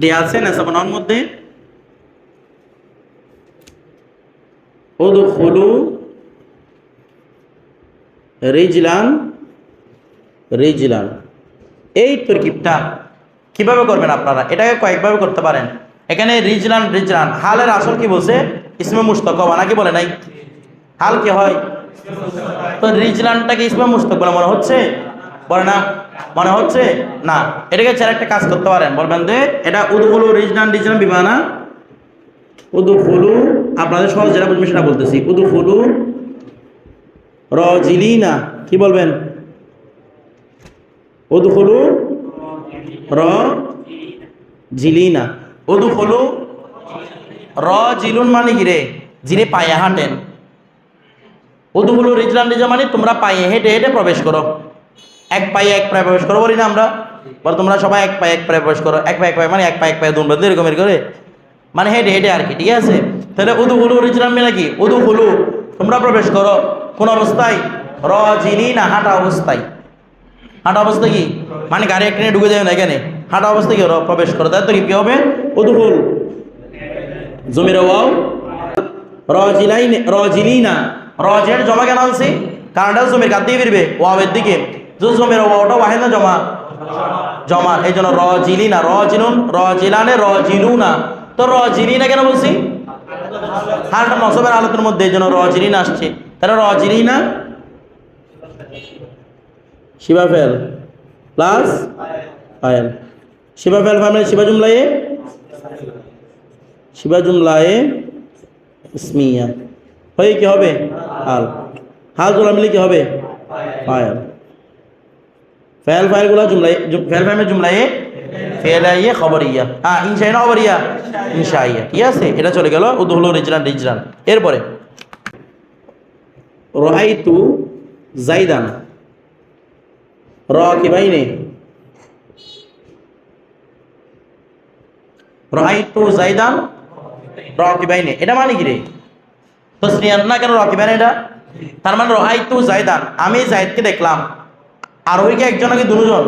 দেয়া আছে নেসাবানার মধ্যে? রিজলান রিজলান। এই তরকিবটা কীভাবে করবেন আপনারা? এটাকে কয়েকভাবে করতে পারেন। এখানে রিজলান রিজলান। হালের আসল কি বলছে? ইসমে মুস্তক নাকি বলে নাই? হাল কি হয়? তো রিজলানটাকে ইসমে মুস্তক বলে মনে হচ্ছে? বলে না? মনে হচ্ছে, না, এটাকে ছেড়ে একটা কাজ করতে পারেন। বলবেন যে, এটা উদুফুলু রিজলান রিজলান বিমানা। উদুফুলু, আপনাদের সহজ যেটা বুঝবেন সেটা বলতেছি। উদুফুলু রজিলিনা, কি বলবেন? উদুফুলু র জিলিনা উদুফুলু র জিলুন মানে কি রে? যিনি পায়ে হাঁটেন। উদুফুলু রিজলান রিজা মানে তোমরা পায়ে হেঁটে হেঁটে প্রবেশ করো। এক পায়ে এক পায়ে প্রবেশ করো বলি না আমরা? বল তোমরা সবাই এক পায়ে এক পায়ে প্রবেশ করো। এক পায়ে এক পায়ে মানে এক পায়ে এক পায়ে দুন বেঁধে এরকম করে? মানে হেঁটে হেঁটে আর কি, ঠিক আছে? তাহলে উদু হুলু রিজলাম মানে কি? উদু হুলু। তোমরা প্রবেশ করো। কোন অবস্থায়? র জিনি না হাঁটা অবস্থায়? হাঁটা অবস্থা কি? মানে গাড়ি একটা ঢুকে যাবে না এখানে? হাঁটা অবস্থা কি? প্রবেশ করো। তাই তো কি হবে? উদু হুল। জমির ওয়াও। রজিলাই রজিলিনা রজের জমা কেন আনছি? কারণটা জমির কার দিয়ে ফিরবে। ওয়াবের দিকে। যে জমির ওয়াওটা ওয়াহেদ না জমা জমা এই জন্য রজিলিনা, রজিলুন, রজিলানে রজিলুনা। তো রজিলিনা কেন বলছি? হালটা নসবের আলোতের মধ্যে এই জন্য রজিলিনা আসছে। রজিলিনা শিবা ফেল প্লাস ফাইল শিবা ফেল ফাইল শিবা জুমলায়ে? শিবা জুমলায়ে ইসমিয়া। হয়ে কি হবে? হাল। হাল জোড়া মিলে কি হবে? ফাইল ফেল ফাইলগুলো জুমলাই ফেল ফাইমের জুমলায়ে ফেলাইয়ে খবরিয়া। হ্যাঁ ইনশাই না খবরিয়া? ইনশাইয়া ঠিক আছে এটা চলে গেল উদুল রিজরান রিজরান এরপরে রাইতু জাইদান র কি বাইনে? রাইতু জাইদান র কি বাইনে? এটা মানে কি রে? তসনিয়ান না কেন র কি বাইনে এটা? তার মানে রাইতু জাইদান আমি জাইদকে দেখলাম। আরোহীকে একজন নাকি দুজন?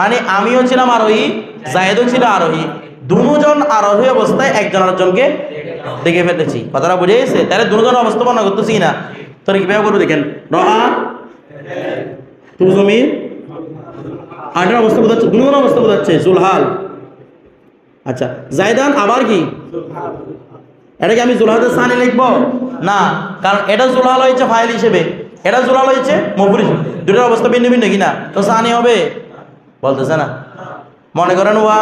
মানে আমিও ছিলাম আরোহী জায়েদও ছিল আরোহী। দুজন আরোহী অবস্থায় একজন আরেকজনকে দেখে ফেলেছি। কথাটা বুঝে গেছে? তাহলে দুজন অবস্থা বর্ণনা করতেছি না। তোর কীভাবে করব দেখেন? রা তু জমির আটের অবস্থা বোঝাচ্ছে, দুজন অবস্থা বোঝাচ্ছে, জুলহাল। আচ্ছা জায়দান আবার কি? এটাকে আমি জুলহাদের সানি লিখব? না, কারণ এটা জুলহাল হয়েছে ফাইল হিসেবে। এটা জুলহাল হয়েছে মফুর দুটোর অবস্থা ভিন্ন ভিন্ন কিনা? তো সানি হবে? বলতেছে না। মনে করেন, ওয়া,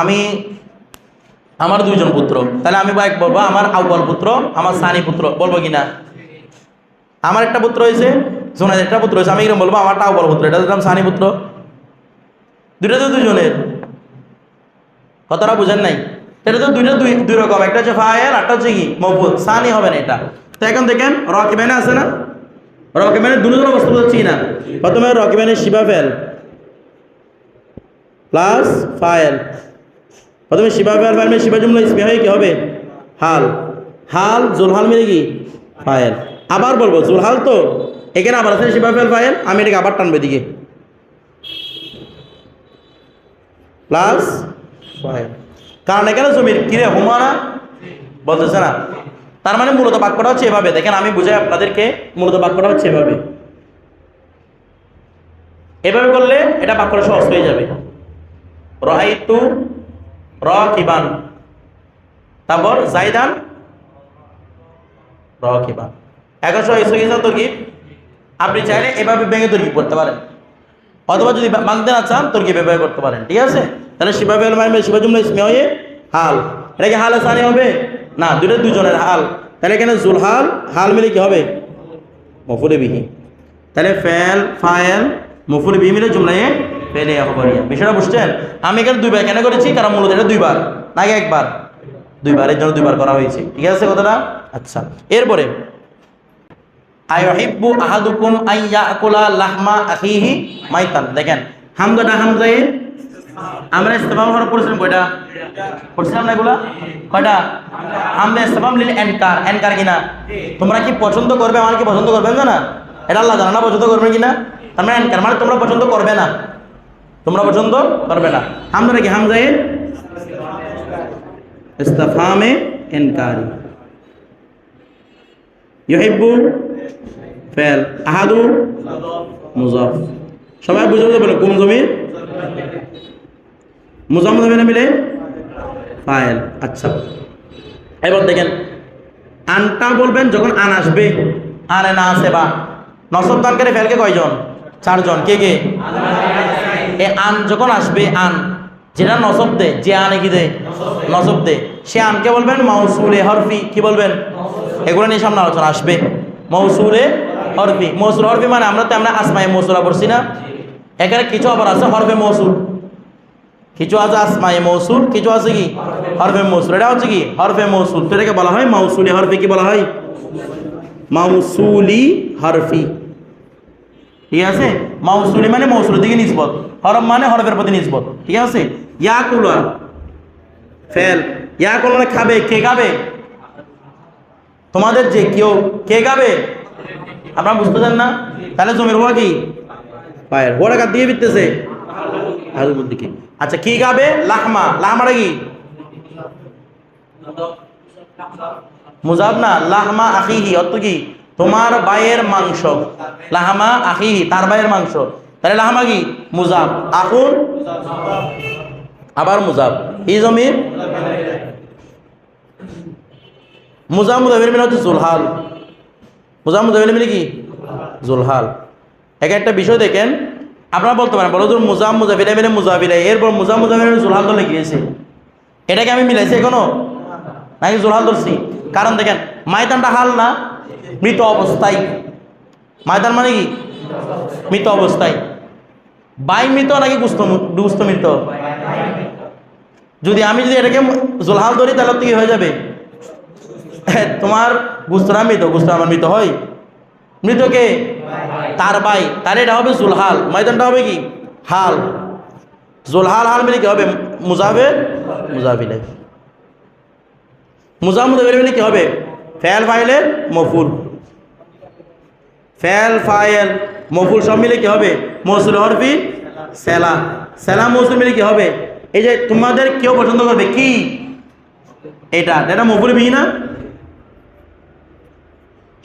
আমি, আমার দুইজন পুত্র। তাহলে আমি এক বলব, আমার আউ্বাল পুত্র, আমার সানি পুত্র। বলব কি না আমার একটা পুত্র হয়েছে সোনার একটা পুত্র হয়েছে আমি কীরকম বলব, আমারটা আউ্বাল পুত্র, এটা দিলাম সানি পুত্র। দুইটা তো দুজনের কথাটা বুঝেন নাই? এটা তো দুইটা দুই দুই রকম। একটা হচ্ছে ফায়ার একটা হচ্ছে কি? মফুদ সানি হবে না এটা। তো এখন দেখেন রকিম্যানে আছে না? রকিম্যানের দুজন অবস্থা বোঝাচ্ছি না? প্রথমে রকিম্যানের শিবা ফেল প্লাস ফায়ার প্রথমে শিবা ফেল ফায়ার শিবা জুমলা হয়ে কি হবে? হাল। হাল, জুলহাল মিলে কি? ফায়ার আবার বলব, জুলহাল তো এখানে আবার আছে শিবা ফেল ফায়ার আমি এটাকে আবার টানবো এদিকে। প্লাস ফায়ার কারণ এখানে জমির কিরে হুমানা বলতেছে না। তার মানে মূলত বাক্যটা হচ্ছে এভাবে। দেখেন, আমি বুঝাই আপনাদেরকে, মূলত বাক্যটা হচ্ছে এভাবে। এভাবে করলে এটা বাক্যটা সহজ হয়ে যাবে। রাইতু রাকিবান। তারপর জাইদান এসে গেছে তর্কিব আপনি চাইলে এভাবে ভেঙে তর্কিব করতে পারেন। অথবা যদি ভাঙতে না চান তর্কিব এভাবে করতে পারেন। ঠিক আছে? তাহলে শিবা ফেল মাইমে শিবা জুমলা ইসমে হয়ে হাল। এটা কি হাল সানি হবে? না দুটো দুজনের হাল। তাহলে এখানে জুল হাল মিলে কি হবে? মফুরে বিহি। তাহলে ফেল, ফায়েল মফুরে বিহি মিলে জুমলায় ফেলে হবরিয়া। বিষয়টা বুঝছেন? আমি এখানে দুইবার কেন করেছি? কারণ মূলত এটা দুইবার। নাকি একবার। দুইবার, এর জন্য দুইবার করা হয়েছে। ঠিক আছে কথাটা? আচ্ছা। এরপরে মাইতান। দেখেন, হামজাটা হামজায়ে আমরা ইস্তেফাম হরফ পড়ছিলাম কয়টা? পড়ছিলাম না এগুলা? কয়টা? আমরা ইস্তেফাম লিল এনকার। এনকার কিনা? তোমরা কি পছন্দ করবে? আমার কি পছন্দ করবে না এটা আল্লাহ জানা পছন্দ করবে কিনা? তার মানে এনকার। মানে তোমরা পছন্দ করবে না। তোমরা পছন্দ করবে না। হামজা কি হামজায়ে ইস্তাফামে ইনকারি ইউহিব্বু ফেল আহাদু মুজাফ। সবাই বুঝে বুঝে বলো, কোন জমির মুজাফ হবে না মিলে? ফাইল আচ্ছা। এবার দেখেন, আনটা বলবেন যখন আন আসবে। আনে না আসে বা? নসব দানকারী ফেলকে কয়জন? চারজন। কে কে? এ আন যখন আসবে, আন। যেটা নসব দে, যে আনে কি দে? নসব দে। সে আনকে বলবেন মৌসুলে হরফি। কি বলবেন? এগুলো নিয়ে সামনে আলোচনা আসবে। মৌসুলে হরফি। মৌসুল হরফি মানে আমরা তো আমরা আসমাই মৌসুলা পড়ছি না? এখানে কিছু আবার আছে হরফে মৌসুল কিছু আছে আসমাই মৌসুল কিছু আছে কি হরফে মৌসুল এটা হচ্ছে কি হরফে মৌসুল তো এটাকে বলা হয় মৌসুলি হরফি কি বলা হয় মৌসুলি হরফি ঠিক আছে মৌসুলি মানে মৌসুলের দিকে নিসবত হরফ মানে হরফের প্রতি নিসবত ঠিক আছে ইয়াকুলা ফেল ইয়াকুল খাবে কে খাবে তোমাদের যে কেউ কে খাবে আপনারা বুঝতেছেন না তাহলে জমির হওয়া কি পায়ের হোয়াটা কার দিয়ে ফিরতেছে হাজুর আচ্ছা কি খাবে লাহমা লাহমাটা কি? মুজাব না লাহমা আখিহি, অর্থ কি? তোমার বাইয়ের মাংস। লাহমা আখিহি, তার বাইয়ের মাংস। তাহলে লাহমা কি? মুজাব। আখুন আবার মুজাব। এই জমির? মুজাব মুজাবের মিলে হচ্ছে জুলহাল। মুজাব মুজাবের মিলে কি? জুলহাল। এক একটা বিষয় দেখেন আপনারা বলতে পারেন, বলো মুজাম মুজাফিলে মিলে মুজাফিলে এরপর মুজাম মুজাফিলে জুলহাল দলে গিয়েছে এটাকে আমি মিলাইছি এখনও? নাকি জোরহাল ধরছি কারণ দেখেন, ময়দানটা হাল না, মৃত অবস্থায়। ময়দান মানে কি? মৃত অবস্থায়। বাই মৃত নাকি গুস্ত গুস্ত মৃত? যদি আমি যদি এটাকে জোলহাল ধরি, তাহলে কি হয়ে যাবে? তোমার গুস্তরা মৃত গুস্ত আমার মৃত হয়। মৃতকে? তার বাই তার এটা হবে জুলহাল। ময়দানটা হবে কি? হাল। জুলহাল, হাল মিলে কি হবে? মুজাফের? মুজাফিলে মুজামুদাবিল মিলে কি হবে? ফেল, ফাইলের মফুল। ফ্যাল ফাইল, মফুল সব মিলে কি হবে? মৌসুল হরফি, সেলা। সেলা মসুল মিলে কি হবে? এই যে তোমাদের কেউ পছন্দ করবে কি? এটা। এটা মফুল বিহি না?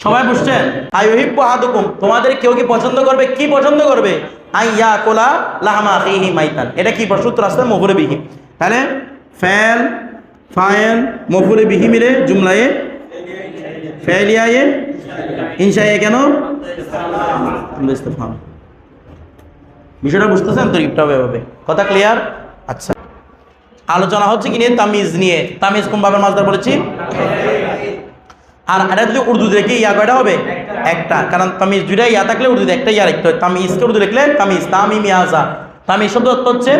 সবাই বুঝছেন আইহিব আহাদুকুম, তোমাদের কেউ কি পছন্দ করবে? কি পছন্দ করবে? আই ইয়া কোলা লাহামা আখিহি মাইতান। এটা কি সূত্র আসছে মফুল বিহি তাহলে ফায়েল মফুলে বিহি মিলে জুমলায়ে ফেলিয়ায়ে ইনশায়ে কেন? বিষয়টা বুঝতেছেন? তরিকটা হবে এভাবে। কথা ক্লিয়ার আচ্ছা। আলোচনা হচ্ছে কি নিয়ে? তামিজ নিয়ে। তামিজ কোন ভাবে মাছদার বলেছি? আর এটা যদি উর্দু দেখে ইয়া কয়টা হবে? একটা। কারণ তামিজ দুইটা ইয়া থাকলে উর্দুতে একটা ইয়া লিখতে হয়। তামিজকে উর্দু লিখলে তামিজ। তামিম ইয়াজা তামিজ শব্দ হচ্ছে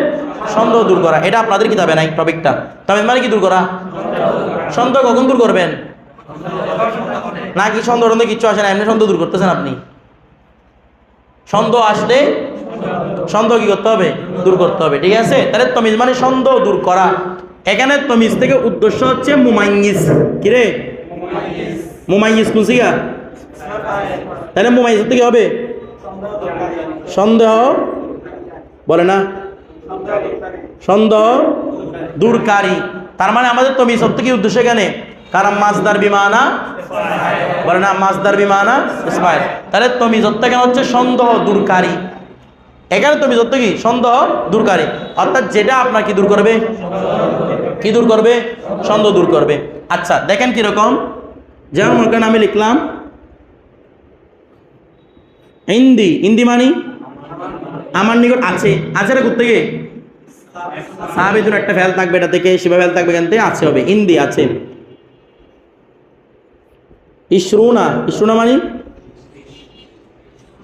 সন্দেহ দূর করা। এটা আপনাদের কি কিতাবে নাই টপিকটা। তামিজ মানে কি দূর করা? সন্দেহ কখন দূর করবেন? নাকি সন্দেহ টন্দেহ কিচ্ছু আসে না? এমনি সন্দেহ দূর করতেছেন আপনি। সন্দেহ আসলে সন্দেহ কি করতে হবে? দূর করতে হবে। ঠিক আছে? তাহলে তমিজ মানে সন্দেহ দূর করা। এখানে তমিজ থেকে উদ্দেশ্য হচ্ছে মুমাইঙ্গিস কিরে মুমাইঙ্গিস কুসিয়া তাহলে মুমাইঙ্গিস থেকে হবে? সন্দেহ? বলে না? সন্দেহ? দূরকারী। তার মানে আমাদের তমি সব থেকে উদ্দেশ্য এখানে? কারণ মাছদার বিমানা, বলে না? মাছদার বিমানা ইসমাইল তাহলে তমি যত্তা কেন হচ্ছে সন্দেহ, দূরকারী। এখানে তুমি যত্ত কি? সন্দেহ, দূরকারী। অর্থাৎ যেটা আপনার কি দূর করবে? কি দূর করবে? সন্দেহ দূর করবে। আচ্ছা দেখেন কীরকম। যেমন ওখানে আমি লিখলাম ইন্দি ইন্দি মানি? আমার নিকট আছে। আছে রে থেকে সাহাবিদুর একটা ফেল থাকবে, এটা থেকে শিবা ফেল থাকবে থেকে। আছে হবে ইন্দি আছে। ইসরুনা ইসরুনা মানি?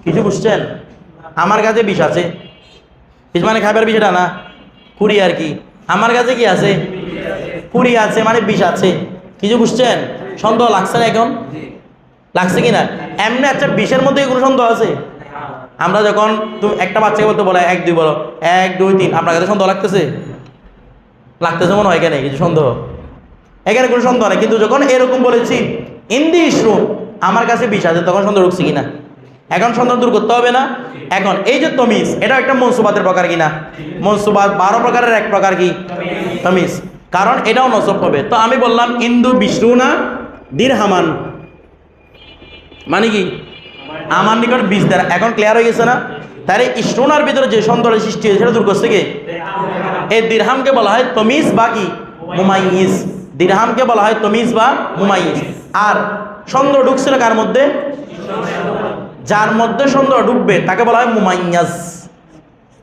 কিছু বুঝছেন? আমার কাছে বিষ আছে। বিষ মানে খাবার বিষ এটা না। কুড়ি আর কি। আমার কাছে কি আছে? কুড়ি আছে মানে বিষ আছে। কিছু বুঝছেন? সন্দেহ লাগছে না এখন? লাগছে কি না এমনি আচ্ছা বিষের মধ্যে কোনো সন্দেহ আছে? আমরা যখন তুমি একটা বাচ্চাকে বলতে বলো এক দুই বলো এক দুই তিন আপনার কাছে সন্দেহ লাগতেছে? লাগতেছে মনে হয় এখানে কিছু সন্দেহ? এখানে কোনো সন্দেহ নেই কিন্তু যখন এরকম বলেছি ইন্দি ইসরুম আমার কাছে বিষ আছে তখন সন্দেহ ঢুকছে কিনা? এখন সন্দেহ দূর করতে হবে না? এখন এই যে তমিজ এটা একটা মনসুবাতের প্রকার কিনা? মনসুবাত বারো প্রকারের এক প্রকার কি? তমিজ। কারণ এটাও নসব হবে। তো আমি বললাম ইন্দু বিষ্ণু না দির হামান মানে কি? আমার নিকট বীজ দ্বারা। এখন ক্লিয়ার হয়ে গেছে না? তাহলে ইস্টুনার ভিতরে যে সন্দেহের সৃষ্টি হয়েছে, সেটা দূর করছে কে? এই দিরহামকে বলা হয় তমিজ বা কি? মুমাইজ। দিরহামকে বলা হয় তমিজ বা মুমাইজ। আর সন্দেহ ঢুকছিল কার মধ্যে? যার মধ্যে সন্দেহ ঢুকবে, তাকে বলা হয় মুমাইয়াজ।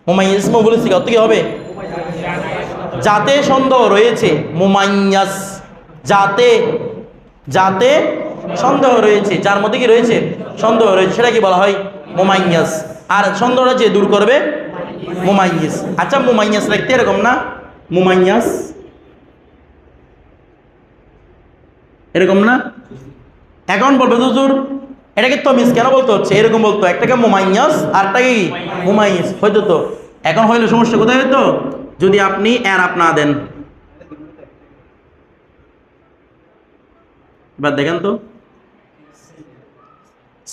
মুমাইয়াজ বলেছি কত কি হবে? যাতে সন্দেহ রয়েছে, মুমাইয়াজ। যাতে যাতে সন্দেহ রয়েছে, যার মধ্যে কি রয়েছে? সন্দেহ রয়েছে সেটা কি বলা হয় মুমাইয়াজ আর সন্দেহটা যে দূর করবে? মুমাইয়াজ আচ্ছা মোমাইয়াস লিখতে এরকম না? মুমাইয়াজ এরকম না? এখন বলবে, হুজুর, এটাকে তমিজ কেন বলতে হচ্ছে? এরকম বলতো, একটাকে মুমাইয়াস আরটাকে কি? মুমাইয়াস। হয়তো তো। এখন হইলে সমস্যা কোথায় হইতো? যদি আপনি আপ না দেন। এবার দেখেন তো।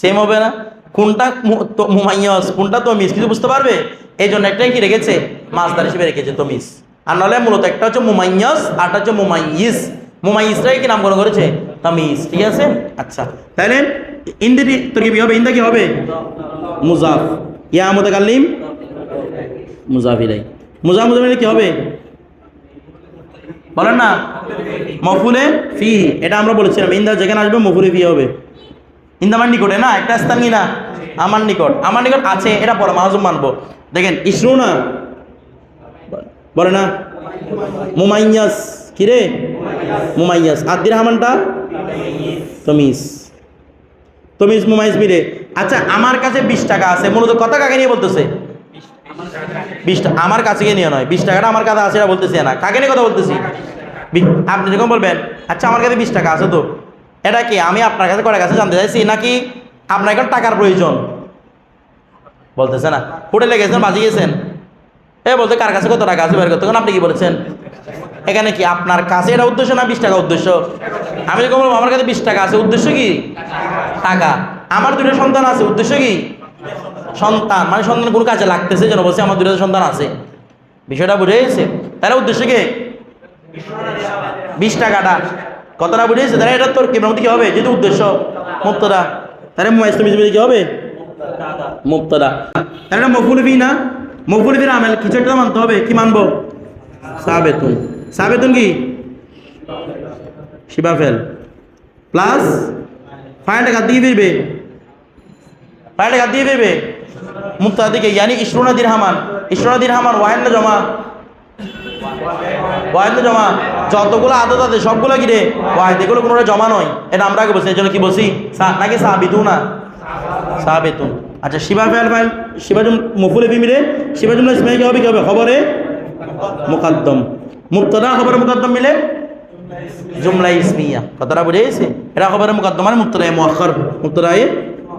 সেম হবে না? কোনটা মুমাইয়াস, কোনটা তমিজ কিছু বুঝতে পারবে? এই জন্য একটাই কি রেখেছে? মাছদার হিসেবে রেখেছে তমিজ আর নাহলে মূলত একটা হচ্ছে মুমাইয়াস, আরটা হচ্ছে মুমাইয়িস মুমাইয়িসটাই কি নামকরণ করেছে? তামিজ ঠিক আছে? আচ্ছা তাহলে ইন্দি কি হবে? ইন্দা কি হবে? মুজাফ। ইয়া মুতাকাল্লিম মুজাফিরাই। মুজাফ মুজাফিরাই কি হবে? বলেন না? মফুলে ফি এটা আমরা বলেছিলাম। ইন্দা যেখানে আসবে, মফুলে ফি হবে। ইন্দা আমার নিকটে না, একটা স্থান না? আমার নিকট। আমার নিকট আছে, এটা পরে মাহজুম মানবো। দেখেন, ইসরু না? বলে না? মুমাইয়াস। কিরে মুমাইয়াস। আদির রহমানটা তমিজ। তমিজ মুমাইজ মিলে। আচ্ছা আমার কাছে বিশ টাকা আছে। মূলত কত কাকে নিয়ে বলতেছে? বিশ আমার কাছে গিয়ে নিয়ে নয়। বিশ টাকাটা আমার কাছে আছে এটা বলতেছি না। কাকে নিয়ে কথা বলতেছি? আপনি যখন বলবেন আচ্ছা আমার কাছে বিশ টাকা আছে তো, এটা কি আমি আপনার কাছে কটার কাছে জানতে চাইছি নাকি আপনার এখন টাকার প্রয়োজন? বলতেছে না। হোটেলে গেছেন, বাজি গেছেন? এ বলতে, কার কাছে কত টাকা আছে বের করতে? আপনি কি বলেছেন? এখানে কি আপনার কাছে এটা উদ্দেশ্য না বিশ টাকা উদ্দেশ্য? আমি যখন বলব, আমার কাছে বিশ টাকা আছে, উদ্দেশ্য কি? টাকা। আমার দুটো সন্তান আছে, উদ্দেশ্য কি? সন্তান মানে সন্তান কোনো কাজে লাগতেছে যেন বলছে, আমার দুটো সন্তান আছে। বিষয়টা বুঝে গেছে? তাহলে উদ্দেশ্য কি? বিশ টাকাটা। কতটা বুঝে গেছে? এটা তোর কি হবে? যেহেতু উদ্দেশ্য মুক্তদা তাহলে মোয়াইস্তমিজ কি হবে? মুক্তদা তাহলে এটা মফুলবি না? মফুলবির আমেল, কিছু একটা মানতে হবে। কি মানবো? সাবেতুন। সাবেতুন কি? শিবাফেল প্লাস ফাইভ টাকা দিয়ে ফিরবে? ফাইভ টাকা দিয়ে ফিরবে? মুক্তা দিকে ইয়ানি ইসরুনা দিরহামান ইসরুনা দিরহামান ওয়াহেন জমা। ওয়াহেদ না জমা। যতগুলো আদত আছে, সবগুলো কি রে? ওয়াহেদ, এগুলো কোনোটা জমা নয়। এটা আমরা আগে বলছি এই জন্য কি বলছি? নাকি না আচ্ছা শিবা শিবাজুম মফুলে বিমিরে শিবাজুমলা কি হবে কি হবে? খবরে? মুকাদ্দম। মুক্তদা খবরে মুকাদ্দম মিলে? জুমলা ইসমিয়া। কথাটা বুঝে গেছে এটা খবরের মুকদ্দম মানে মুক্তরায়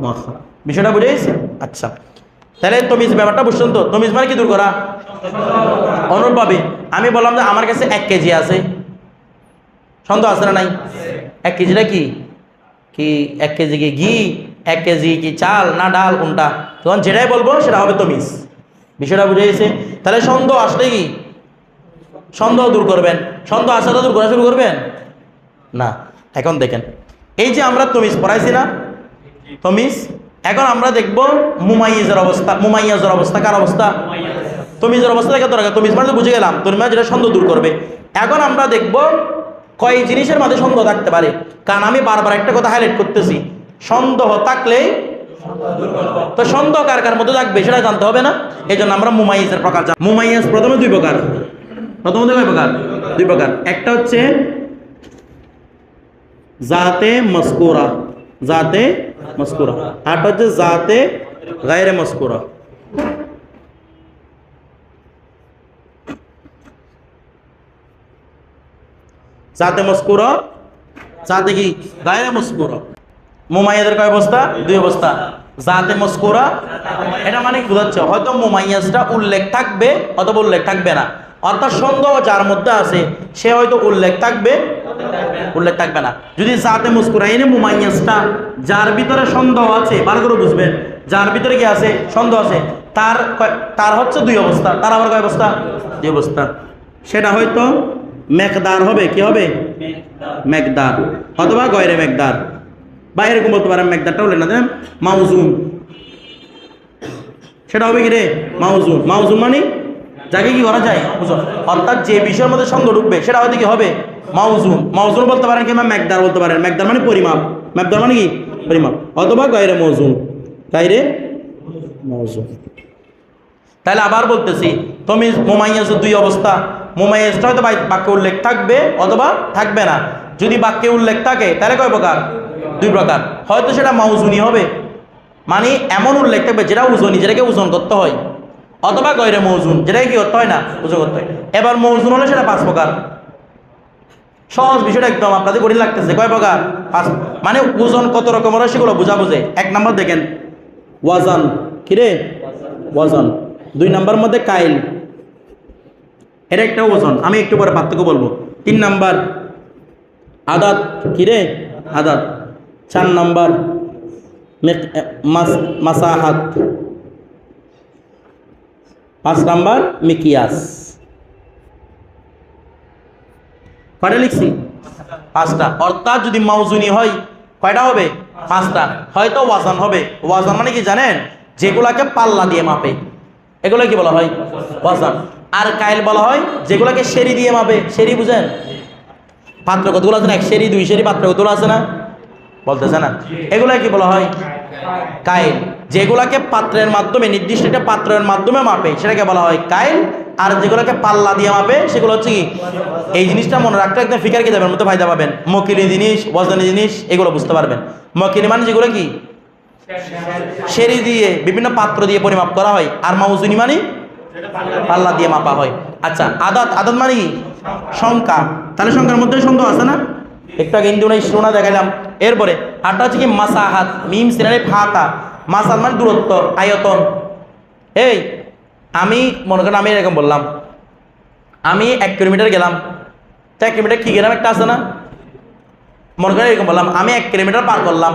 মুআক্ষর বিষয়টা বুঝে গেছে আচ্ছা। তাহলে তমিজ ব্যাপারটা বুঝছেন তো? তমিজ মানে কি দূর করা? অনুরূপভাবে আমি বললাম যে আমার কাছে এক কেজি আছে। সন্দেহ আছে না নাই? এক কেজিটা কি? কি এক কেজি কি ঘি? এক কেজি কি চাল? না ডাল? কোনটা? তখন যেটাই বলব সেটা হবে তমিজ। বিষয়টা বুঝে গেছে? তাহলে সন্দেহ আসলে কি? সন্দেহ দূর করবেন। সন্দেহ আসাটা দূর করা শুরু করবেন? না। এখন দেখেন। এই যে আমরা তমিজ পড়াইছি না? তমিজ? এখন আমরা দেখব মুমাইজের অবস্থা, মুমাইয়াজের অবস্থা, কার অবস্থা? তমিজের অবস্থা দেখে দরকার তমিজ মানে বুঝে গেলাম তমিজ যেটা সন্দেহ দূর করবে। এখন আমরা দেখব কয় জিনিসের মাঝে সন্দেহ থাকতে পারে। কারণ আমি বারবার একটা কথা হাইলাইট করতেছি সন্দেহ থাকলেই তো সন্দেহ কার কার মধ্যে থাকবে সেটা জানতে হবে না? এই জন্য আমরা মুমাইজের প্রকার মুমাইয়াজ প্রথমে দুই প্রকার। প্রথমত কয় প্রকার? দুই প্রকার। একটা হচ্ছে জাতে মস্কুরা। জাতে মস্কুরা আরটা হচ্ছে জাতে গায়রে মস্কুরা জাতে মস্কুরা জাতে কি গায়রে মস্কুরা মোমাইয়াদের কয় অবস্থা দুই অবস্থা জাতে মস্কুরা এটা মানে বোঝাচ্ছে হয়তো মোমাইয়াজটা উল্লেখ থাকবে অথবা উল্লেখ থাকবে না অর্থাৎ সন্দেহ যার মধ্যে আছে সে হয়তো উল্লেখ থাকবে উল্লেখ থাকবে না। যদি জাতে মুস্কুরা এনে মোমাইয়াজটা, যার ভিতরে সন্দেহ আছে বার করে বুঝবেন, যার ভিতরে কি আছে, সন্দেহ আছে, তার তার হচ্ছে দুই অবস্থা। তার আবার কয় অবস্থা? দুই অবস্থা। সেটা হয়তো মেকদার হবে, কি হবে? মেকদার। অথবা গয়রে মেকদার। বা এরকম বলতে পারেন, মেকদারটা বলে না, দেন মাউজুন সেটা হবে কি রে? মাউজুন মাউজুন মানে? যাকে কি করা যায়। অর্থাৎ যে বিষয়ের মধ্যে সন্দেহ ঢুকবে, সেটা হয়তো কি হবে? মাউজুন মাউজুন বলতে পারেন কিংবা ম্যাকদার বলতে পারেন। ম্যাকদার মানে পরিমাপ। ম্যাকদার মানে কি? পরিমাপ। অথবা গায়রে মৌজুন গায়রে মৌজুন তাহলে আবার বলতেছি, তুমি মোমাইয়াজের দুই অবস্থা। মোমাইয়াজটা হয়তো বাক্যে উল্লেখ থাকবে অথবা থাকবে না। যদি বাক্যে উল্লেখ থাকে, তাহলে কয় প্রকার? দুই প্রকার। হয়তো সেটা মাউজুনি হবে। মানে এমন উল্লেখ থাকবে যেটা ওজনি যেটাকে ওজন করতে হয়। অথবা গয়রে মৌজুন যেটাকে কি করতে হয় না? ওজন করতে হয়। এবার মৌজুন হলে সেটা পাঁচ প্রকার। সহজ বিষয়টা একদম, আপনাদের কঠিন লাগতেছে। কয় প্রকার? মানে ওজন কত রকমের হয় সেগুলো বোঝা বোঝে। এক নাম্বার দেখেন। ওয়াজান। কিরে ওয়াজন। দুই নাম্বার মধ্যে কাইল। এটা একটা ওজন। আমি একটু পরে পার্থক্য বলব। তিন নাম্বার আদাত। কিরে আদাত। চার নাম্বার মাসাহাত। পাঁচ নাম্বার মিকিয়াস। কয়টা লিখছি? পাঁচটা। অর্থাৎ যদি মাউজুনি হয়, কয়টা হবে? পাঁচটা। হয়তো ওয়াজান হবে। ওয়াজান মানে কি জানেন? যেগুলাকে পাল্লা দিয়ে মাপে। এগুলো কি বলা হয়? ওয়াজান। আর কাইল বলা হয়, যেগুলোকে সেরি দিয়ে মাপে। সেরি বুঝেন? পাত্র কতগুলো আছে না? এক সেরি, দুই সেরি, পাত্র কতগুলো আছে না? বলতেছে না। এগুলো কি বলা হয়? কাইল যেগুলাকে পাত্রের মাধ্যমে, নির্দিষ্ট একটা পাত্রের মাধ্যমে মাপে, সেটাকে বলা হয় কাইল আর যেগুলোকে পাল্লা দিয়ে মাপে, সেগুলো হচ্ছে কি, এই জিনিসটা মনে রাখতে একদম ফিকার যাবেন, মতো ফায়দা পাবেন। মকিলি জিনিস, ওয়াজনি জিনিস, এগুলো বুঝতে পারবেন। মকিলি মানে যেগুলো কি? সেরি দিয়ে, বিভিন্ন পাত্র দিয়ে পরিমাপ করা হয়। আর মাউজুনি মানে? পাল্লা দিয়ে মাপা হয়। আচ্ছা আদাত আদাত মানে কি? সংখ্যা। তাহলে সংখ্যার মধ্যে সন্দেহ আছে না? একটু আগে ইন্দু নাই শিরোনা দেখাইলাম। এরপরে আটটা হচ্ছে কি, মাসাহাত, মিম সিনারে ফাতা। মাসাত মানে দূরত্ব, আয়তন। এই আমি, মনে করেন আমি এরকম বললাম, আমি এক কিলোমিটার গেলাম, তো এক কিলোমিটার কি গেলাম একটা আছে না? মনে করেন এরকম বললাম, আমি এক কিলোমিটার পার করলাম।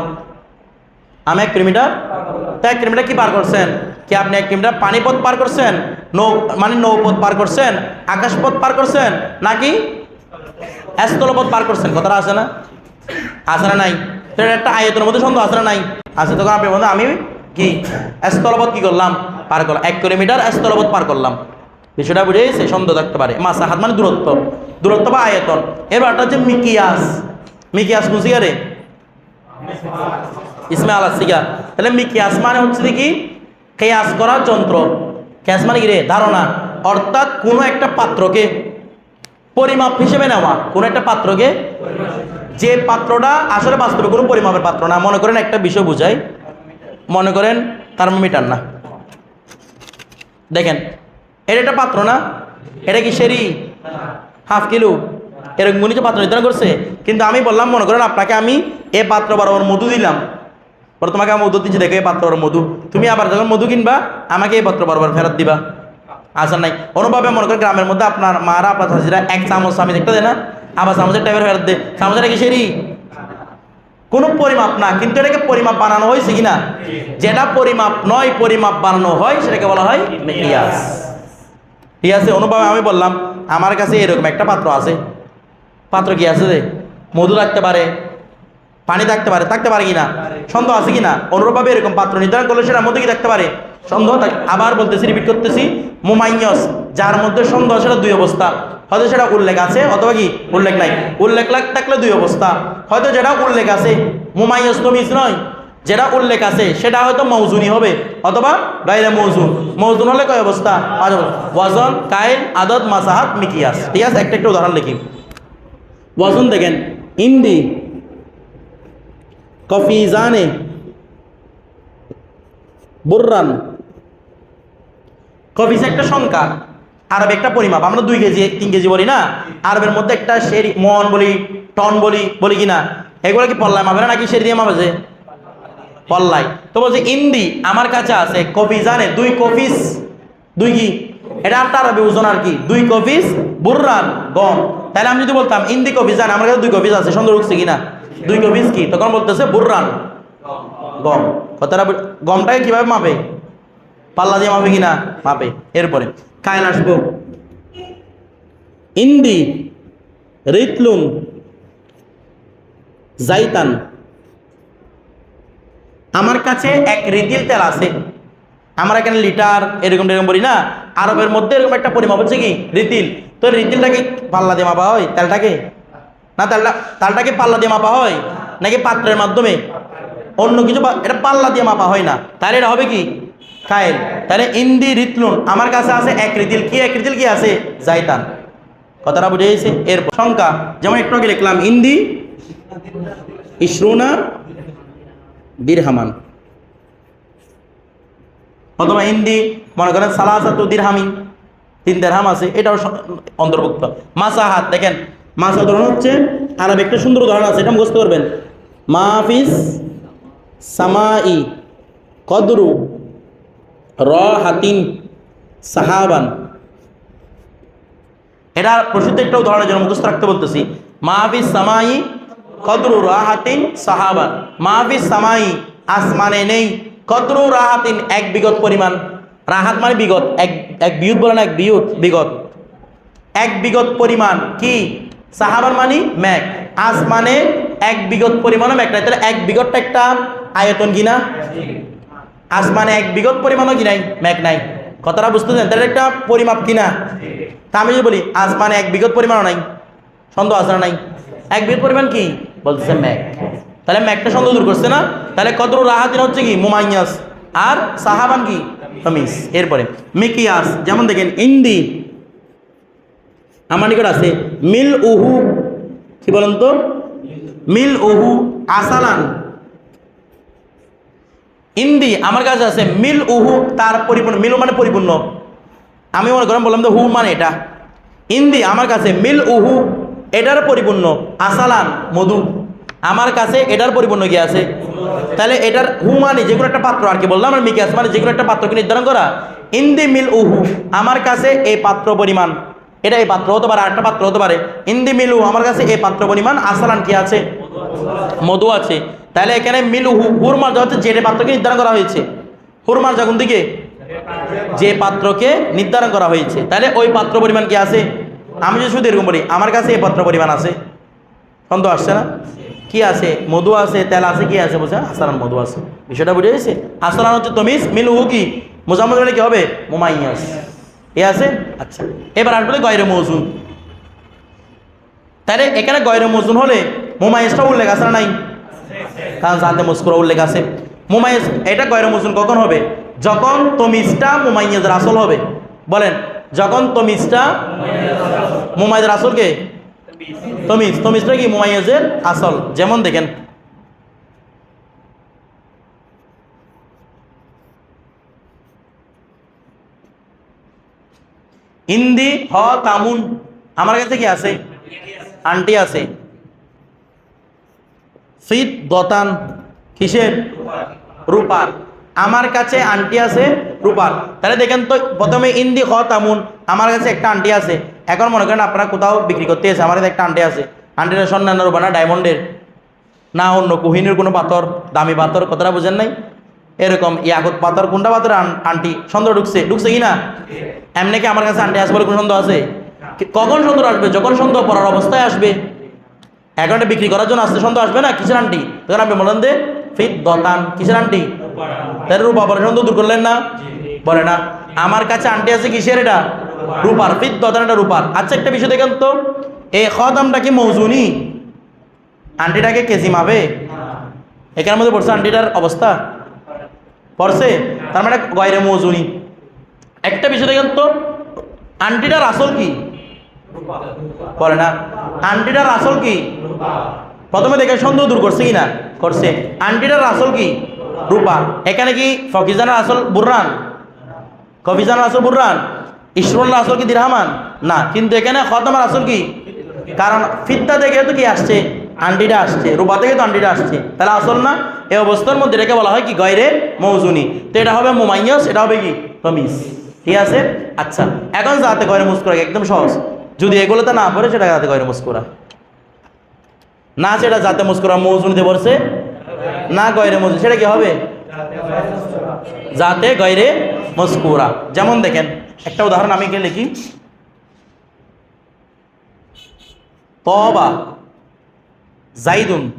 আমি এক কিলোমিটার, তো এক কিলোমিটার কি পার করছেন? কি আপনি এক কিলোমিটার পানিপথ পার করছেন? নৌ মানে নৌপথ পার করছেন? আকাশপথ পার করছেন? নাকি স্থলপথ পার করছেন? কথাটা আছে না? আছে না নাই? তো একটা আয়তনের মধ্যে সন্দেহ আছে না নাই? আছে তখন আপনি বন্ধু? আমি কি? স্থলপথ কি করলাম? পার করলাম। এক কিলোমিটার স্থলপথ পার করলাম। বিষয়টা বুঝে গেছে সন্দেহ থাকতে পারে। মাসা হাত মানে দূরত্ব। দূরত্ব বা আয়তন। এবার একটা হচ্ছে মিকিয়াস। মিকিয়াস বুঝি রে ইসমে আলা সিগা। তাহলে মিকিয়াস মানে হচ্ছে কি? কেয়াস করার যন্ত্র। কেয়াস মানে কি রে? ধারণা। অর্থাৎ কোনো একটা পাত্রকে পরিমাপ হিসেবে নেওয়া। কোনো একটা পাত্রকে যে পাত্রটা আসলে বাস্তবে কোনো পরিমাপের পাত্র না। মনে করেন একটা বিষয় বুঝাই। মনে করেন থার্মোমিটার না। দেখেন এটা একটা পাত্র না? এটা কি সেরি? Half kilo. এরকম গুণিত পাত্র নির্ধারণ করছে। কিন্তু আমি বললাম, মনে করেন আপনাকে আমি এ পাত্র বরাবর মধু দিলাম। পরে তোমাকে আমি মধু দিচ্ছি, দেখো এই পাত্র বরাবর মধু। তুমি আবার যখন মধু কিনবা, আমাকে এই পাত্র বরাবর ফেরত দিবা। আসার নাই। অনুভাবে মনে করেন গ্রামের মধ্যে আপনার মারা, আপনার হাজিরা এক চামচ আমি দেখতে দেয় না। আবার চামচের টাইপের ফেরত দে চামচের কি সেরি? কোনো পরিমাপ না, কিন্তু এটাকে পরিমাপ বানানো হয়েছে কিনা? যেটা পরিমাপ নয়, পরিমাপ বানানো হয়, সেটাকে বলা হয় মেকিয়াস ঠিক আছে অনুভবে আমি বললাম, আমার কাছে এরকম একটা পাত্র আছে। পাত্র কি আছে যে মধু রাখতে পারে, পানি থাকতে পারে থাকতে পারে কিনা? সন্দেহ আছে কিনা? অনুরূপভাবে এরকম পাত্র নির্ধারণ করলে সেটা মধ্যে কি থাকতে পারে? সন্দেহ আবার বলতেছি রিপিট করতেছি মোমাইয়স যার মধ্যে সন্দেহ সেটা দুই অবস্থা। হয়তো সেটা উল্লেখ আছে, অথবা কি? উল্লেখ নাই। উল্লেখ লাগ থাকলে দুই অবস্থা। হয়তো যেটা উল্লেখ আছে, মোমাইয়স তো মিস নয়। যেটা উল্লেখ আছে, সেটা হয়তো মৌজুনি হবে। অথবা গাইরে মৌজুন। মৌজুন হলে কয় অবস্থা। ওয়াজন কাইল আদত মাসাহাত মিকিয়াস। ঠিক আছে? একটা একটা উদাহরণ লিখি ওয়াজন দেখেন। ইন্দি, কফিজানে, বুর্রান। কফিজ একটা সংখ্যা। আরব একটা পরিমাপ, আমরা দুই কেজি, তিন কেজি বলি না? আরবের মধ্যে একটা সেরি, মন বলি, টন বলি বলি কিনা এগুলো কি পল্লায় মাপে না নাকি সেরি দিয়ে মাপে যে? পল্লায়। তো বলছে, ইন্দি, আমার কাছে আছে কফি জানে দুই কফিস, দুই কি? এটা আটটা আরবে ওজন আর কি? দুই কফিস, বুর্রান, গম। তাহলে আমি যদি বলতাম, ইন্দি কফিস জানে, আমার কাছে দুই কফিস আছে, সুন্দর উঠছে কিনা দুই কফিস কি? তখন বলতেছে, বুর্রান, গম। কথাটা গমটাকে কীভাবে মাপে? পাল্লা দিয়ে মাপে কিনা মাপে। এরপরে কায়ল আসব। ইন্দি রিতলুন জাইতান। আমার কাছে এক রিতিল তেল আছে। আমরা এখানে লিটার, এরকম এরকম বলি না। আরবের মধ্যে এরকম একটা পরিমাপ হচ্ছে কি? রিতিল। তো রিতিলটাকে পাল্লা দিয়ে মাপা হয় তেলটাকে? না, তেলটা, তালটাকে পাল্লা দিয়ে মাপা হয়? নাকি পাত্রের মাধ্যমে? অন্য কিছু এটা পাল্লা দিয়ে মাপা হয় না। তাহলে এটা হবে কি? কায়েল তাহলে ইন্দি রিতলুন, আমার কাছে আছে এক রিতিল। কি এক রিতিল কি আছে? জাইতান। কথাটা বুঝে গেছে? এর সংখ্যা। যেমন একটু আগে লিখলাম, ইন্দি ইসরুনা দিরহামান। অথবা হিন্দি মনে করেন সালাসাতু দিরহামিন। তিন দেড়হাম আছে, এটাও অন্তর্ভুক্ত। মাসাহাত, দেখেন মাসা ধরন হচ্ছে, আরব একটা সুন্দর উদাহরণ আছে, এটা মুখস্থ করবেন মাহফিস সামাই কদরু র সাহাবান। এটা প্রসিদ্ধ একটা উদাহরণের জন্য মুখস্থ রাখতে বলতেছি। মাহফিস সামাই কদরু রাহাতিন সাহাবান। মাহফিস সামাই আসমানে নেই, কদরু রাহাতিন এক বিগত পরিমাণ। রাহাত মানে বিগত, এক এক বিয়ুত বলে না, এক বিয়ুত বিগত। এক বিগত পরিমাণ কি? সাহাবার মানে ম্যাক আসমানে এক বিগত পরিমাণও ম্যাক নাই, তাহলে এক বিগতটা একটা আয়তন কিনা আসমানে এক বিগত পরিমাণও কি নাই? ম্যাক নাই। কথাটা বুঝতেছেন তাহলে একটা পরিমাপ কিনা তা আমি যদি বলি, আসমানে এক বিগত পরিমাণও নাই। সন্দেহ না নাই? এক বিগত পরিমাণ কি? বলতেছে ম্যাক তাহলে ম্যাকটা সন্দেহ দূর করছে না? তাহলে কদর রাহাতিন হচ্ছে কি? মুমাইয়াস। আর সাহাবান কি? তমিস এরপরে, মিকিয়াস। যেমন দেখেন, ইন্দি। আমার নিকট আছে, মিল উহু। কি বলেন তো? মিল উহু, আসালান। ইন্দি, আমার কাছে আছে মিল উহু, তার পরিপূর্ণ, মিল মানে পরিপূর্ণ। আমি মনে করেন বললাম তো হু মানে এটা। ইন্দি, আমার কাছে মিল উহু, এটার পরিপূর্ণ। আসালান, মধু। আমার কাছে এটার পরিপূর্ণ কি আছে? তাহলে এটার হু মানে যে কোনো একটা পাত্র, আর কি বললাম আর মিকাস মানে যে কোনো একটা পাত্রকে নির্ধারণ করা। ইন্দি মিল উহু, আমার কাছে এই পাত্র পরিমাণ। এটা এই পাত্র হতে পারে, আরেকটা পাত্র হতে পারে। ইন্দি মিল উহু, আমার কাছে এই পাত্র পরিমাণ। আসালান কি আছে? মধু আছে। তাহলে এখানে মিল হু হুর মার্জা হচ্ছে যেটা পাত্রকে নির্ধারণ করা হয়েছে। হুর মার্জা কোন দিকে? যে পাত্রকে নির্ধারণ করা হয়েছে। তাহলে ওই পাত্র পরিমাণ কি আছে? আমি যদি শুধু এরকম বলি, আমার কাছে এই পাত্র পরিমাণ আছে। সন্দেহ আসছে না? কি আছে? মধু আছে, তেল আছে, কি আছে? বুঝে আসারান মধু আছে। বিষয়টা বুঝে গেছে? আসারান হচ্ছে তমিস মিল হু কি? মোজাম্মদ কি হবে? মোমাইয়াস। এ আছে? আচ্ছা। এবার আসবে গয়রে মৌজুন। তাহলে এখানে গয়রে মৌজুন হলে মোমাইয়াসটা উল্লেখ আছে না নাই? কারণ জানতে উল্লেখ আছে। মুমাইজ এটা গয়র মুসুন কখন হবে? যখন তমিজটা মুমাইয়াজের আসল হবে। বলেন, যখন তমিজটা মুমাইজের আসল কে? তমিজ। তমিজটা কি মুমাইয়াজের আসল? যেমন দেখেন। হিন্দি, হ, তামুন। আমার কাছে কি আছে? আন্টি আছে। ফিত দতান কিসের? রূপার। আমার কাছে আন্টি আছে, রূপার। তাহলে দেখেন তো, প্রথমে ইন্দি খ তামুন আমার কাছে একটা আন্টি আছে। এখন মনে করেন আপনারা কোথাও বিক্রি করতে এসে আমার কাছে একটা আন্টি আছে। আন্টিটা স্বর্ণান্য রূপা না ডায়মন্ডের। না অন্য, কুহিনের কোনো পাথর, দামি পাথর, কথাটা বুঝেন নাই? এরকম ইয়াকুত পাথর, কোনটা পাথর? আন- আন্টি, সন্দেহ ঢুকছে। ঢুকছে কি না? এমনি কি আমার কাছে আন্টি আসবে বলে কোনো সন্দেহ আছে? কখন সন্দেহ আসবে? যখন সন্দেহ পড়ার অবস্থায় আসবে। এটা বিক্রি করার জন্য আসতে সন্দেহ আসবে না? কিসের আন্টি? তখন আপনি বলেন যে ফিত দতান কিসের আন্টি? তাহলে রূপা বলে সন্দেহ দূর করলেন না? বলে না। আমার কাছে আন্টি আছে কিসের এটা? রূপার। ফিত দতান এটা রূপার। আচ্ছা একটা বিষয় দেখেন তো। এই খদামটা কি মৌজুনি? আন্টিটাকে কেজি মাবে এখানের মধ্যে পড়ছে আন্টিটার অবস্থা? পড়ছে? তার মানে গয়রে মৌজুনি। একটা বিষয় দেখেন তো। আন্টিটার আসল কি? বলে না। আন্টিটার আসল কি? প্রথমে দেখে সন্দেহ দূর করছে কি না করছে। আন্টিটার আসল কি? রূপা। এখানে কি ফকিজানের আসল বুররান? কফিজানের আসল বুররান? ইসরুল্লাহ আসল কি দিরহামান? না, কিন্তু এখানে খতমার আসল কি? কারণ ফিদ্দা থেকে তো কি আসছে? আন্টিটা আসছে। রূপা থেকে তো আন্টিটা আসছে। তাহলে আসল না? এই অবস্থার মধ্যে এটাকে বলা হয় কি? গয়রে মৌজুনি। তো এটা হবে মোমাইয়াস, এটা হবে কি? তমিস ঠিক আছে? আচ্ছা এখন যাতে গয়রে মুস্কুরা একদম সহজ। যদি এগুলোতে না পড়ে সেটা যাতে গয়রে মুস্কুরা? না সেটা যাতে মুস্কুরা, মৌজুনিতে পড়ছে? না গয়রে মৌজুন সেটা কি হবে? যাতে গয়রে মস্কুরা। যেমন দেখেন, একটা উদাহরণ আমি কে লিখি। তবা জাইদুন,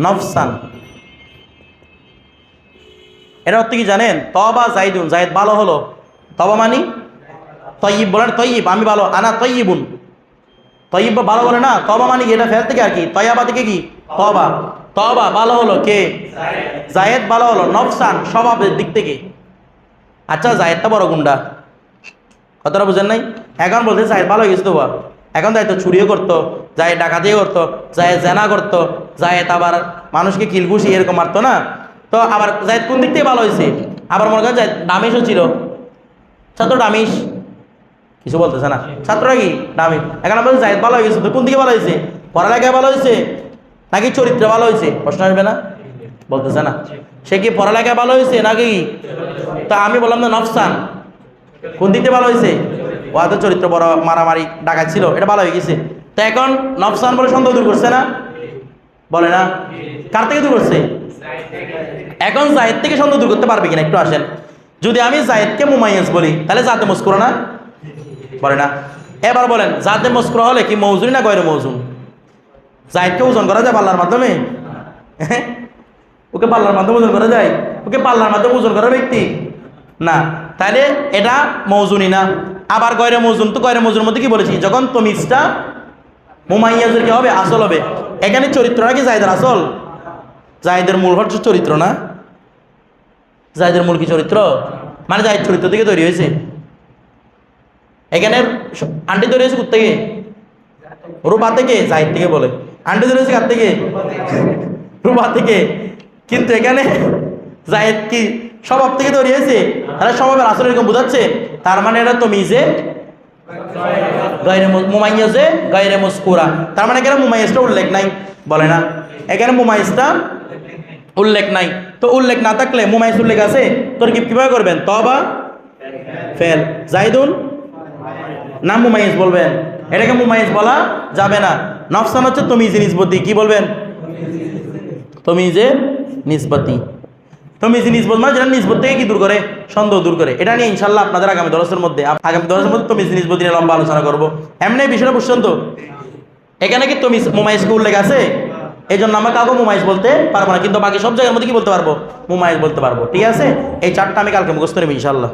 নফসান। এর অর্থ কি জানেন? তবা জাইদুন। জাইদ ভালো হলো। তবা মানি? তয়িব বলেন তয়িব, আমি ভালো, আনা তয়িবুন। তয়িব ভালো বলে না তবা মানে কি? এটা ফের থেকে আর কি? তয়াবা থেকে কি? তবা তবা ভালো হলো কে? জায়েদ ভালো হলো, নফসান, স্বভাবের দিক থেকে। আচ্ছা জায়েদটা বড় গুন্ডা। কথাটা বুঝেন নাই? এখন বলতে জায়েদ ভালো হয়ে গেছে তো। এখন তো চুরিও করতো, জায়েদ ডাকাতিও করতো, জায়েদ জেনা করতো, জায়েদ আবার মানুষকে কিলঘুষি এরকম মারতো না? তো আবার জায়েদ কোন দিক থেকে ভালো হয়েছে? আবার মনে করেন জায়েদ ডামিশও ছিল। ছাত্র ডামিশ কিছু বলতেছে না। ছাত্ররা কি? ডামিশ এখন আমরা জায়েদ ভালো হয়ে গেছে তো কোন দিকে ভালো হয়েছে পড়ালেখায় ভালো হয়েছে, নাকি চরিত্রে ভালো হয়েছে? প্রশ্ন আসবে না? বলতেছে না। সে কি পড়ালেখায় ভালো হয়েছে, নাকি? তা আমি বললাম না, নফসান। কোন দিকতে ভালো হয়েছে? ও হয়তো চরিত্র বড় মারামারি ডাকা ছিল, এটা ভালো হয়ে গেছে। তো এখন নফসান বলে সন্দেহ দূর করছে না? বলে না। কার থেকে দূর করছে? এখন জায়েদ থেকে সন্দেহ দূর করতে পারবে কিনা একটু আসেন। যদি আমি জায়েদকে মুমাইয়াজ বলি, তাহলে জাতে মস্কুরা না? বলে না। এবার বলেন, জাতে মস্কুরা হলে কি মৌজুরি না গয়ের মৌজুন জায়েদকে ওজন করা যায় পাল্লার মাধ্যমে? হ্যাঁ? ওকে পাল্লার মাধ্যমে ওজন করা যায়? ওকে পাল্লার মাধ্যমে ওজন করা ব্যক্তি? না। তাহলে এটা মৌজুনি না। আবার গয়রে মৌজুন তো গয়রে মৌজুর মধ্যে কি বলেছি? যখন তমিজটা মুমাইয়াজের কি হবে, আসল হবে। এখানে চরিত্র নাকি জায়দের আসল? জায়দের মূল হচ্ছে চরিত্র না? জায়দের মূল কি চরিত্র? মানে জায়দ চরিত্র থেকে তৈরি হয়েছে। এখানে আন্টি তৈরি হয়েছে থেকে রূপা থেকে? জাহিদ থেকে বলে। আন্টি তৈরি হয়েছে কার থেকে? রূপা থেকে। কিন্তু এখানে জায়েদ কি স্বভাব থেকে তৈরি হয়েছে? তাহলে স্বভাবের আসলে এরকম বোঝাচ্ছে। তার মানে এটা তো মিজে গাইরে মুমাইয়াজে গাইরে মুস্কুরা। তার মানে এখানে মুমাইজটা উল্লেখ নাই, বলে না। এখানে মুমাইজটা উল্লেখ নাই। তো উল্লেখ না থাকলে মুমাইজ উল্লেখ আছে? তোর কি কীভাবে করবেন? তবা, ফেল। জাইদুন নাম মুমাইজ বলবেন। এটাকে মুমাইজ বলা যাবে না। নফসান হচ্ছে তমিজে নিসবতি, কি বলবেন? তমিজে নিসবতি। তমিজে নিসবত মানে যেটা নিসবত থেকে কি দূর করে? সন্দেহ দূর করে। এটা নিয়ে ইনশাল্লাহ আপনাদের আগামী দরসের মধ্যে, আগামী দরসের মধ্যে তমিজ নিসবত নিয়ে লম্বা আলোচনা করব। এমনি বিষয়টা বুঝছেন তো? এখানে কি তমিজ, মুমাইজকে উল্লেখ আছে? এই জন্য আমরা কাউকে মুমাইজ বলতে পারব না, কিন্তু বাকি সব জায়গার মধ্যে কি বলতে পারব? মুমাইজ বলতে পারব। ঠিক আছে? এই চারটা আমি কালকে মুখস্থ নেব ইনশাল্লাহ